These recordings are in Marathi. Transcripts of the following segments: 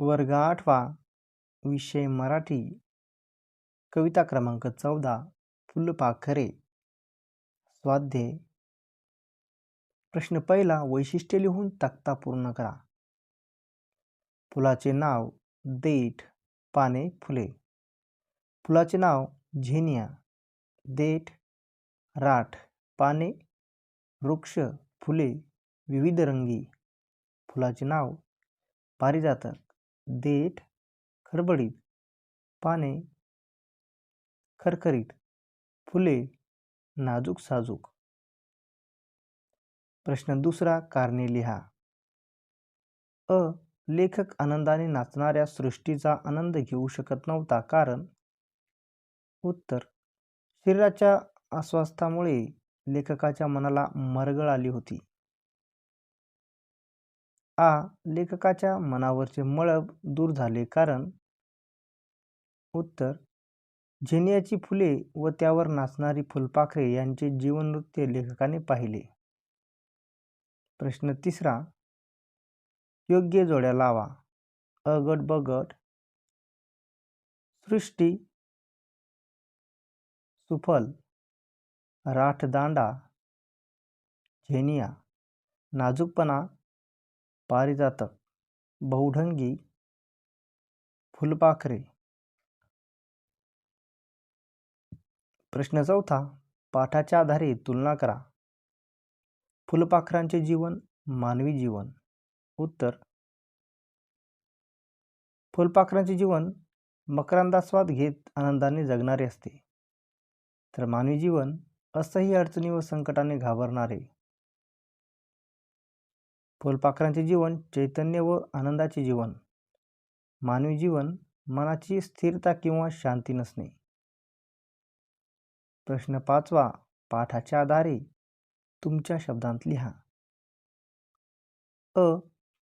वर्ग आठवा विषय मराठी कविता क्रमांक चौदा फुलपाखरे. स्वाध्याय. प्रश्न पहिला वैशिष्ट्य लिहून तक्ता पूर्ण करा. फुलाचे नाव देठ पाने फुले. फुलाचे नाव झेनिया देठ राठ पाने वृक्ष फुले विविध रंगी. फुलाचे नाव पारिजातक. देठ खडबडीत पाने खरखरीत फुले नाजूक साजूक प्रश्न दुसरा कारणे लिहा. अ. लेखक आनंदाने नाचणाऱ्या सृष्टीचा आनंद घेऊ शकत नव्हता कारण उत्तर शरीराच्या अस्वास्थामुळे लेखकाच्या मनाला मरगळ आली होती. आ लेखकाच्या मनावरचे मळब दूर झाले कारण उत्तर झेनियाची फुले व त्यावर नाचणारी फुलपाखरे यांचे जीवननृत्य लेखकाने पाहिले. प्रश्न तिसरा योग्य जोड्या लावा. अ गट ब गट सृष्टी सुफल राठदांडा झेनिया नाजूकपणा पारिजातक बहुढंगी फुलपाखरे. प्रश्न चौथा पाठाच्या आधारे तुलना करा. फुलपाखरांचे जीवन मानवी जीवन. उत्तर फुलपाखरांचे जीवन मकरांदास्वाद घेत आनंदाने जगणारे असते. तर मानवी जीवन असह्य अडचणी व संकटाने घाबरणारे. फुलपाखरांचे जीवन चैतन्य व आनंदाचे जीवन. मानवी जीवन मनाची स्थिरता किंवा शांती नसणे. प्रश्न पाचवा पाठाच्या आधारे तुमच्या शब्दांत लिहा. अ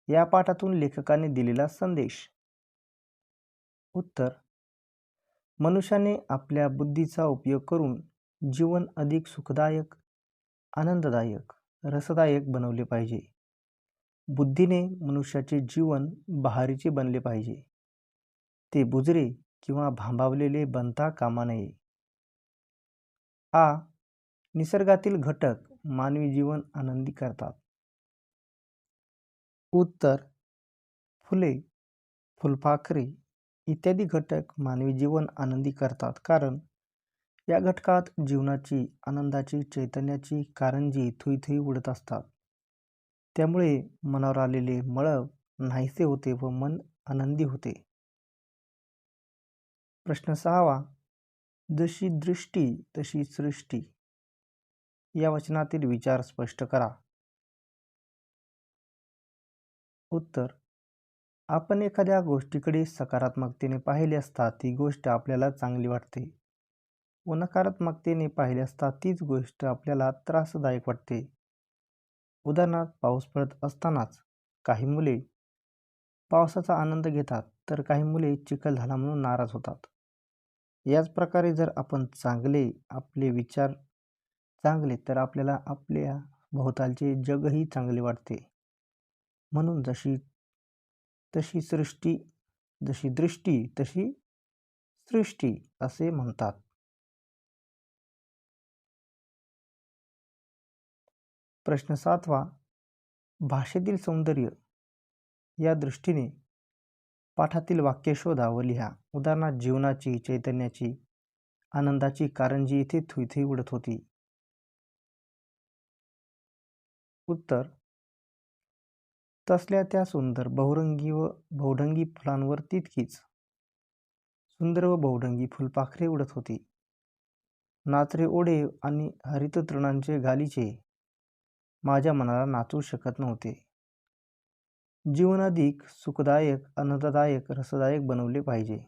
या पाठातून लेखकाने दिलेला संदेश. उत्तर मनुष्याने आपल्या बुद्धीचा उपयोग करून जीवन अधिक सुखदायक आनंददायक रसदायक बनवले पाहिजे. बुद्धीने मनुष्याचे जीवन बहारीचे बनले पाहिजे. ते बुजरे किंवा भांबावलेले बनता कामा नये. आ. निसर्गातील घटक मानवी जीवन आनंदी करतात. उत्तर. फुले फुलपाखरे इत्यादी घटक मानवी जीवन आनंदी करतात कारण या घटकात जीवनाची आनंदाची चैतन्याची कारंजी थुई थुई उडत असतात. त्यामुळे मनावर आलेले मळब नाहीसे होते व मन आनंदी होते. प्रश्न सहावा जशी दृष्टी तशी सृष्टी. या वचनातील विचार स्पष्ट करा. उत्तर आपण एखाद्या गोष्टीकडे सकारात्मकतेने पाहिले असता ती गोष्ट आपल्याला चांगली वाटते. व नकारात्मकतेने पाहिले असता तीच गोष्ट आपल्याला त्रासदायक वाटते. उदाहरणार्थ पाऊस पडत असतानाच काही मुले पावसाचा आनंद घेतात तर काही मुले चिखल झाला म्हणून नाराज होतात. याच प्रकारे जर आपण चांगले आपले विचार चांगले तर आपल्याला आपल्या भोवतालचे जगही चांगले वाटते. म्हणून जशी तशी सृष्टी जशी दृष्टी तशी सृष्टी असे म्हणतात. प्रश्न सातवा भाषेतील सौंदर्य. या दृष्टीने पाठातील वाक्य शोधा व लिहा. उदाहरणार्थ जीवनाची चैतन्याची आनंदाची कारंजी इथे थुईथुई उडत होती. उत्तर तसल्या त्या सुंदर बहुरंगी व बहुढंगी फुलांवर तितकीच. सुंदर व बहुढंगी फुलपाखरे उडत होती. नाचरे ओढे आणि हरित तृणांचे गालीचे माझ्या मनाला नाचू शकत नव्हते. जीवन अधिक सुखदायक आनंददायक रसदायक बनवले पाहिजे.